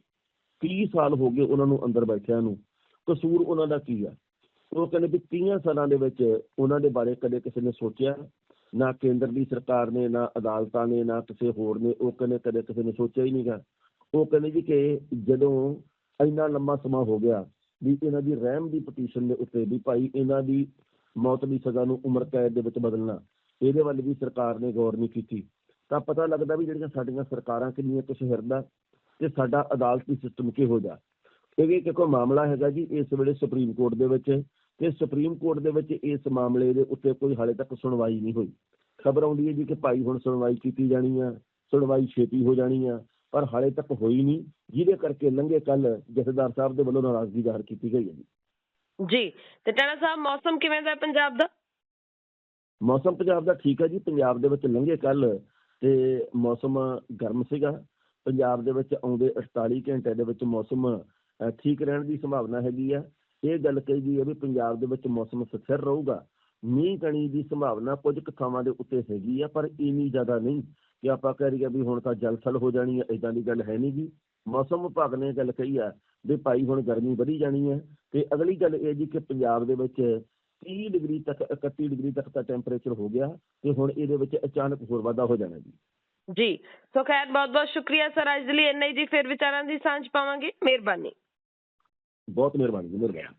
30 ਸਾਲ ਹੋ ਗਏ ਉਹਨਾਂ ਨੂੰ ਅੰਦਰ ਬੈਠਿਆਂ ਨੂੰ। ਕਸੂਰ ਉਹਨਾਂ ਦਾ ਕੀ ਆ? ਉਹ ਕਹਿੰਦੇ ਵੀ 30 ਸਾਲਾਂ ਦੇ ਵਿੱਚ ਉਹਨਾਂ ਦੇ ਬਾਰੇ ਕਦੇ ਕਿਸੇ ਨੇ ਸੋਚਿਆ? ਨਾ ਕੇਂਦਰ ਦੀ ਸਰਕਾਰ ਨੇ, ਨਾ ਅਦਾਲਤਾਂ ਨੇ, ਨਾ ਕਿਸੇ ਹੋਰ ਨੇ, ਉਹ ਕਹਿੰਦੇ ਕਦੇ ਕਿਸੇ ਨੇ ਸੋਚਿਆ ਹੀ ਨਹੀਂਗਾ ਉਹ ਕਹਿੰਦੇ ਜੀ ਕਿ ਜਦੋਂ ਇੰਨਾ ਲੰਮਾ ਸਮਾਂ ਹੋ ਗਿਆ ਵੀ ਇਹਨਾਂ ਦੀ ਰਹਿਮ ਦੀ ਪਟੀਸ਼ਨ ਦੇ ਉੱਤੇ ਵੀ ਭਾਈ ਇਹਨਾਂ ਦੀ ਮੌਤ ਦੀ ਸਜ਼ਾ ਨੂੰ ਉਮਰ ਕੈਦ ਦੇ ਵਿੱਚ ਬਦਲਣਾ, ਇਹਦੇ ਵੱਲ ਵੀ ਸਰਕਾਰ ਨੇ ਗੌਰ ਨਹੀਂ ਕੀਤੀ। ਤਾਂ ਪਤਾ ਲੱਗਦਾ ਵੀ ਜਿਹੜੀਆਂ ਸਾਡੀਆਂ ਸਰਕਾਰਾਂ ਕਿੰਨੀਆਂ ਕੁਛ ਹਿਰਦਾ ਤੇ ਸਾਡਾ ਅਦਾਲਤੀ ਸਿਸਟਮ ਕਿਹੋ ਜਿਹਾ। ਇਹ ਵੀ ਇੱਕ ਮਾਮਲਾ ਹੈਗਾ ਜੀ, ਇਸ ਵੇਲੇ ਸੁਪਰੀਮ ਕੋਰਟ ਦੇ ਵਿੱਚ ਤੇ ਸੁਪਰੀਮ ਕੋਰਟ ਦੇ ਵਿੱਚ ਇਸ ਮਾਮਲੇ ਦੇ ਉੱਤੇ ਕੋਈ ਹਾਲੇ ਤੱਕ ਸੁਣਵਾਈ ਨਹੀਂ ਹੋਈ। ਖਬਰ ਆਉਂਦੀ ਹੈ ਜੀ ਕਿ ਭਾਈ ਹੁਣ ਸੁਣਵਾਈ ਕੀਤੀ ਜਾਣੀ ਆ, ਸੁਣਵਾਈ ਛੇਤੀ ਹੋ ਜਾਣੀ ਆ ਪਰ ਹਾਲੇ ਤੱਕ ਹੋਈ ਨਹੀਂ। ਜਿਹਦੇ ਕਰਕੇ ਲੰਘੇ ਕੱਲ ਜਥੇਦਾਰ ਸਾਹਿਬ ਦੇ ਵੱਲੋਂ ਨਾਰਾਜ਼ਗੀ ਜ਼ਾਹਰ ਕੀਤੀ ਗਈ ਹੈ ਜੀ। ਜੀ ਤੇ ਟੈਣਾ ਸਾਹਿਬ ਮੌਸਮ ਕਿਵੇਂ ਦਾ ਪੰਜਾਬ ਦਾ? ਮੌਸਮ ਪੰਜਾਬ ਦਾ ਠੀਕ ਹੈ ਜੀ। ਪੰਜਾਬ ਦੇ ਵਿੱਚ ਲੰਘੇ ਕੱਲ ਤੇ ਮੌਸਮ ਗਰਮ ਸੀਗਾ। ਪੰਜਾਬ ਦੇ ਵਿੱਚ ਆਉਂਦੇ 48 ਘੰਟੇ ਦੇ ਵਿੱਚ ਮੌਸਮ ਠੀਕ ਰਹਿਣ ਦੀ ਸੰਭਾਵਨਾ ਹੈਗੀ ਆ। ਇਹ ਗੱਲ ਕਹੀ ਗਈ ਹੈ ਵੀ ਪੰਜਾਬ ਦੇ ਵਿੱਚ ਮੌਸਮ ਸਥਿਰ ਰਹੂਗਾ। ਮੀਂਹ ਕਣੀ ਦੀ ਸੰਭਾਵਨਾ ਕੁਝ ਥਾਵਾਂ ਦੇ ਉੱਤੇ ਹੈਗੀ ਆ ਪਰ ਇੰਨੀ ਜ਼ਿਆਦਾ ਨਹੀਂ। ਕਿ ਆਪਾਂ ਕਹਿ ਰਹੀਏ ਵੀ ਹੁਣ ਤਾਂ ਜਲਥਲ ਹੋ ਜਾਣੀ ਹੈ ਇਦਾਂ ਦੀ ਗੱਲ ਹੈ ਨਹੀਂ ਜੀ। ਮੌਸਮ ਵਿਭਾਗ ਨੇ ਗੱਲ ਕਹੀ ਆ ਵੀ ਭਾਈ ਹੁਣ ਗਰਮੀ ਵਧੀ ਜਾਣੀ ਹੈ ਤੇ ਅਗਲੀ ਗੱਲ ਇਹ ਜੀ ਕਿ ਪੰਜਾਬ ਦੇ ਵਿੱਚ 30 ਡਿਗਰੀ ਤੱਕ 31 ਡਿਗਰੀ ਤੱਕ ਦਾ ਟੈਂਪਰੇਚਰ ਹੋ ਗਿਆ ਤੇ ਹੁਣ ਇਹਦੇ ਵਿੱਚ ਅਚਾਨਕ ਹੋਰ ਵਾਧਾ ਹੋ ਜਾਣਾ ਜੀ। ਜੀ ਸੋ ਖੈਰ ਬਹੁਤ ਬਹੁਤ ਸ਼ੁਕਰੀਆ ਸਰ ਅੱਜ ਦੇ ਲਈ ਇੰਨਾ ਹੀ ਜੀ ਫਿਰ ਵਿਚਾਰਾਂ ਦੀ ਸਾਂਝ ਪਾਵਾਂਗੇ। ਮਿਹਰਬਾਨੀ। ਬਹੁਤ ਮਿਹਰਬਾਨੀ ਜੀ ਮਿਹਰਬਾਨੀ।